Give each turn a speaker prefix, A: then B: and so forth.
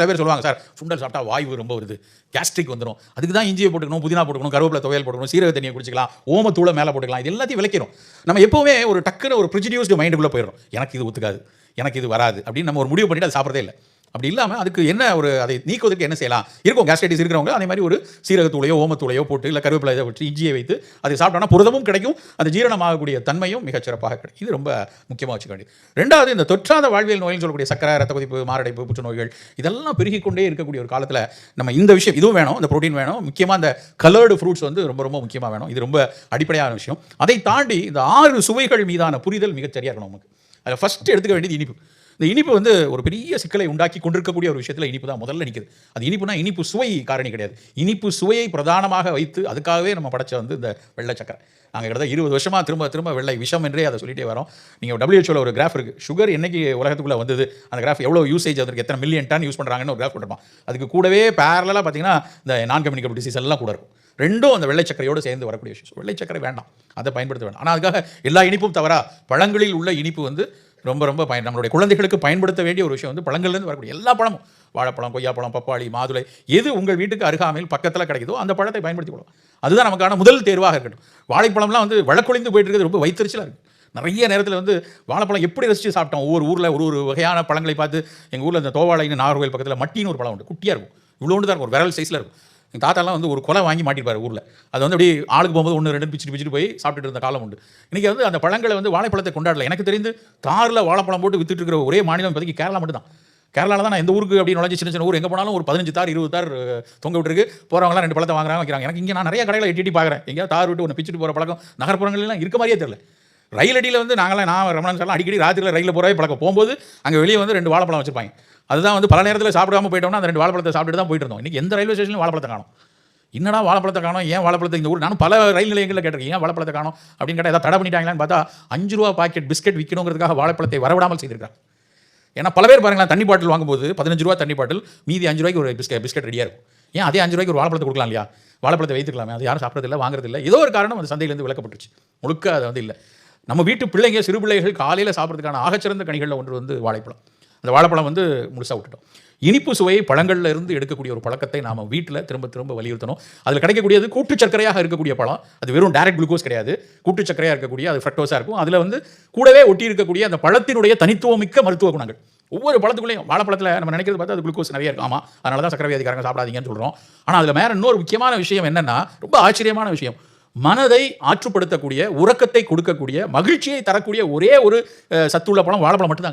A: சில பேர் சொல்லுவாங்க சார் சுண்டல் சாப்பிட்டா வாய்வு ரொம்ப வருது. கேஸ்ட்ரிக் வந்துடும் அதுக்கு தான் இஞ்சியை போட்டுக்கணும் புதினா போட்டுக்கணும் கருவேப்பிலை துவையல் போட்டுக்கணும் சீரக தண்ணியை குடிச்சிக்கலாம் ஓமத்தூளை மேலே போட்டுக்கலாம் இது எல்லாத்தையும் விளக்கிறோம் நம்ம எப்போவுமே ஒரு டக்குன்னு ஒரு ப்ரிஜிடியூஸ்டு மைண்டுக்குள்ளே போயிடும் எனக்கு இது ஒத்துக்காது எனக்கு இது வராது அப்படின்னு நம்ம ஒரு முடிவு பண்ணிட்டு அதை சாப்பிட்றதே இல்லை. அப்படி இல்லாமல் அதுக்கு என்ன ஒரு அதை நீக்குவதற்கு என்ன செய்யலாம்? இருக்கும் கேஸ்ட்ரைட்டிஸ் இருக்கிறவங்க அதே மாதிரி ஒரு சீரகத்தூளையோ ஓமத்தூளையோ போட்டு இல்லை கருவேப்பிலை இதை வச்சு இஞ்சியை வைத்து அதை சாப்பிட்டோன்னா புரதமும் கிடைக்கும் அந்த ஜீரணமாகக்கூடிய தன்மையும் மிகச்சிறப்பாக கிடைக்கும். இது ரொம்ப முக்கியமாக வச்சுக்க வேண்டியது. ரெண்டாவது இந்த தொற்றாத வாழ்வியல் நோய்னு சொல்லக்கூடிய சக்கரை ரத்த கொதிப்பு மாரடைப்பு புற்றுநோய்கள் இதெல்லாம் பெருகிக்கொண்டே இருக்கக்கூடிய ஒரு காலத்தில் நம்ம இந்த விஷயம் இதுவும் வேணும் இந்த புரோட்டீன் வேணும். முக்கியமாக இந்த கலர்டு ஃப்ரூட்ஸ் வந்து ரொம்ப ரொம்ப முக்கியமாக வேணும். இது ரொம்ப அடிப்படையான விஷயம். அதை தாண்டி இந்த ஆறு சுவைகள் மீதான புரிதல் மிகச்சரியாக இருக்கணும் நமக்கு. அதில் ஃபஸ்ட்டு எடுத்துக்க வேண்டியது இனிப்பு. இந்த இனிப்பு வந்து ஒரு பெரிய சிக்கலை உண்டாக்கி கொண்டிருக்கக்கூடிய ஒரு விஷயத்தில் இனிப்பு தான் முதல்ல நிற்குது அது இனிப்புனா இனிப்பு சுவை காரணி கிடையாது. இனிப்பு சுவையை பிரதானமாக வைத்து அதுக்காகவே நம்ம படைச்ச வந்து இந்த வெள்ளை சக்கரை. நாங்கள் கிட்டத்தட்ட இருபது வருஷமாக திரும்ப திரும்ப வெள்ளை விஷம் என்றே அதை சொல்லிட்டே வரோம். நீங்கள் டபிள்யூஹெச்ஓவில் ஒரு கிராஃப் இருக்குது சுகர் என்னைக்கு உலகத்துக்குள்ளே வந்தது? அந்த கிராஃப் எவ்வளோ யூசேஜ் அதற்கு எத்தனை மில்லியன் டன் யூஸ் பண்ணுறாங்கன்னு ஒரு கிராஃப் போட்டிருப்பான். அதுக்கு கூடவே பேரலாக பார்த்தீங்கன்னா இந்த நான் கம்யூனிகபிள் டிசீஸ் எல்லாம் கூட இருக்கும். ரெண்டும் அந்த வெள்ளை சக்கரையோடு சேர்ந்து வரக்கூடிய விஷயம் வெள்ளை சக்கரை வேண்டாம். அதை பயன்படுத்த வேண்டாம். ஆனால் அதுக்காக எல்லா இனிப்பும் தவறா? பழங்களில் உள்ள இனிப்பு வந்து ரொம்ப ரொம்ப பயன் நம்மளுடைய குழந்தைகளுக்கு பயன்படுத்த வேண்டிய ஒரு விஷயம் வந்து பழங்கள்லேருந்து வரக்கூடிய எல்லா பழமும். வாழைப்பழம் கொய்யாப்பழம் பப்பாளி மாதுளை எது உங்கள் வீட்டுக்கு அருகாமையில் பக்கத்தில் கிடைக்குதோ அந்த பழத்தை பயன்படுத்தி கொள்ளலாம். அதுதான் நமக்கான முதல் தேர்வாக இருக்கட்டும். வாழைப்பழம்லாம் வந்து வழக்கொழிந்து போயிட்டு இருக்கிறது ரொம்ப வைத்தறிச்சலாக இருக்குது நிறைய நேரத்தில் வந்து வாழைப்பழம் எப்படி ரசித்து சாப்பிட்டோம்? ஒவ்வொரு ஊரில் ஒரு ஒரு வகையான பழங்களை பார்த்து எங்கள் ஊரில் இந்த தோவாளைன்னு நாகர்கோயில் பக்கத்தில் மட்டின்னு ஒரு பழம் உண்டு. குட்டியாக இருக்கும். இவ்வளோண்டு தான் இருக்கும். ஒரு விரல் சைஸில் இருக்கும். எங்கள் தாத்தாலாம் வந்து ஒரு கொலை வாங்கி மாட்டிருப்பார் ஊரில். அது வந்து அப்படியே ஆளுக்கு போகும்போது ஒன்று ரெண்டு பிச்சுட்டு பிச்சுட்டு போய் சாப்பிட்டுட்டு இருந்த காலம் உண்டு. இன்றைக்கி வந்து அந்த பழங்களை வந்து வாழைப்பழத்தை கொண்டாடல. எனக்கு தெரிந்து தாரில் வாழைப்பழம் போட்டு வித்துட்டு இருக்கிற ஒரே மாநிலம் இப்போதைக்கு கேரளா மட்டும் தான் கேரளாவில் தான் நான் எந்த ஊருக்கு அப்படி நுழைஞ்சு சின்ன சின்ன ஊர் எங்கே போனாலும் ஒரு பதினஞ்சு தார் இருபது தார் தொங்க விட்டுருக்கு. போகிறவங்களாம் ரெண்டு பழத்தை வாங்குறாங்க வைக்கிறாங்க. எனக்கு இங்கே நான் நிறைய கடைகளை எட்டி எட்டி பார்க்குறேன். எங்கேயாவது தார் விட்டு ஒன்று பிச்சுட்டு போகிற பழக்கம் நகர்ப்புறங்கள்லாம் இருக்க மாதிரியே தெரியல. ரயில் அடியில் வந்து நாங்களாம் நான் ரமணன் சார்லாம் அடிக்கடி ராத்திரியில் ரயிலில் போகிறவே பழக்கம். போகும்போது அங்கே வெளியே வந்து ரெண்டு வாழைப்பழம் வச்சுருப்பாங்க. அதுதான் வந்து பல நேரத்தில் சாப்பிடாம போயிட்டோம்னா அந்த ரெண்டு வாழைப்பழத்தை சாப்பிட்டு தான் போயிட்டு இருந்தோம். இன்றைக்கி எந்த ரயில்வே ஸ்டேஷன்லையும் வாழைப்பழத்தை காணும். என்னடா வாழைப்பழத்தை காணும்? ஏன் வாழைப்பழத்தை இந்த ஊர்? நானும் பல ரயில் நிலையங்களில் கேட்டிருக்கேன். ஏன் வாழைப்பழத்தை காணும்? அப்படின்னு கேட்டால் ஏதாவது தடை பண்ணிட்டாங்களான்னு பார்த்தா அஞ்சு ரூபா பாக்கெட் பிஸ்கட் விற்கணுங்கிறதுக்காக வாழைப்பழத்தை வரவிடாமல் செய்திருக்காங்க ஏன்னா பல பேர் பாருங்களா தண்ணி பாட்டில் வாங்கும்போது பதினஞ்சு ரூபா தண்ணி பாட்டில் மீதி அஞ்சு ரூபாய்க்கு ஒரு பிஸ்கெட் பிஸ்கெட் ரெடியாக இருக்கும். ஏன் அதே அஞ்சு ரூபாய்க்கு ஒரு வாழைப்பழத்தை கொடுக்கலாம் இல்லையா? வாழைப்பழத்தை வைத்துக்கலாமே அது யாரும் சாப்பிட்றதில்ல வாங்குறதில்ல. ஏதோ ஒரு காரணம் அந்த சந்தையிலேருந்து விளக்கப்பட்டுச்சு முழுக்க அது வந்து இல்லை. நம்ம வீட்டு பிள்ளைங்க சிறு பிள்ளைகள் காலையில் சாப்பிட்றதுக்கான ஆகச்சிறந்த கனிகளில் ஒன்று வந்து வாழைப்பழம். அந்த வாழைப்பழம் வந்து முழுசாக விட்டுட்டோம். இனிப்பு சுவையை பழங்கள்ல இருந்து எடுக்கக்கூடிய ஒரு பழக்கத்தை நாம வீட்டில் திரும்ப திரும்ப வலியுறுத்தணும். அதில் கிடைக்கக்கூடியது கூட்டு சர்க்கரையாக இருக்கக்கூடிய பழம். அது வெறும் டைரக்ட் குளுக்கோஸ் கிடையாது. கூட்டு சர்க்கரையாக இருக்கக்கூடிய அது ஃப்ரக்டோஸாக இருக்கும். அதில் வந்து கூடவே ஒட்டி இருக்கக்கூடிய அந்த பழத்தினுடைய தனித்துவமிக்க மருத்துவ குணங்கள். ஒவ்வொரு பழத்துக்குள்ளேயும் வாழைப்பழத்தில் நம்ம நினைக்கிறது பார்த்தா அது குளுக்கோஸ் நிறைய இருக்கும். ஆமாம் அதனால தான் சக்கரை வியாதிக்காரங்க சாப்பிடாதீங்கன்னு சொல்கிறோம் ஆனால் அதில் மேலே இன்னொரு முக்கியமான விஷயம் என்னென்னா ரொம்ப ஆச்சரியமான விஷயம். மனதை ஆற்றுப்படுத்தக்கூடிய உறக்கத்தை கொடுக்கக்கூடிய மகிழ்ச்சியை தரக்கூடிய ஒரே ஒரு சத்துள்ள பழம் வாழைப்பழம் மட்டும்தாங்க.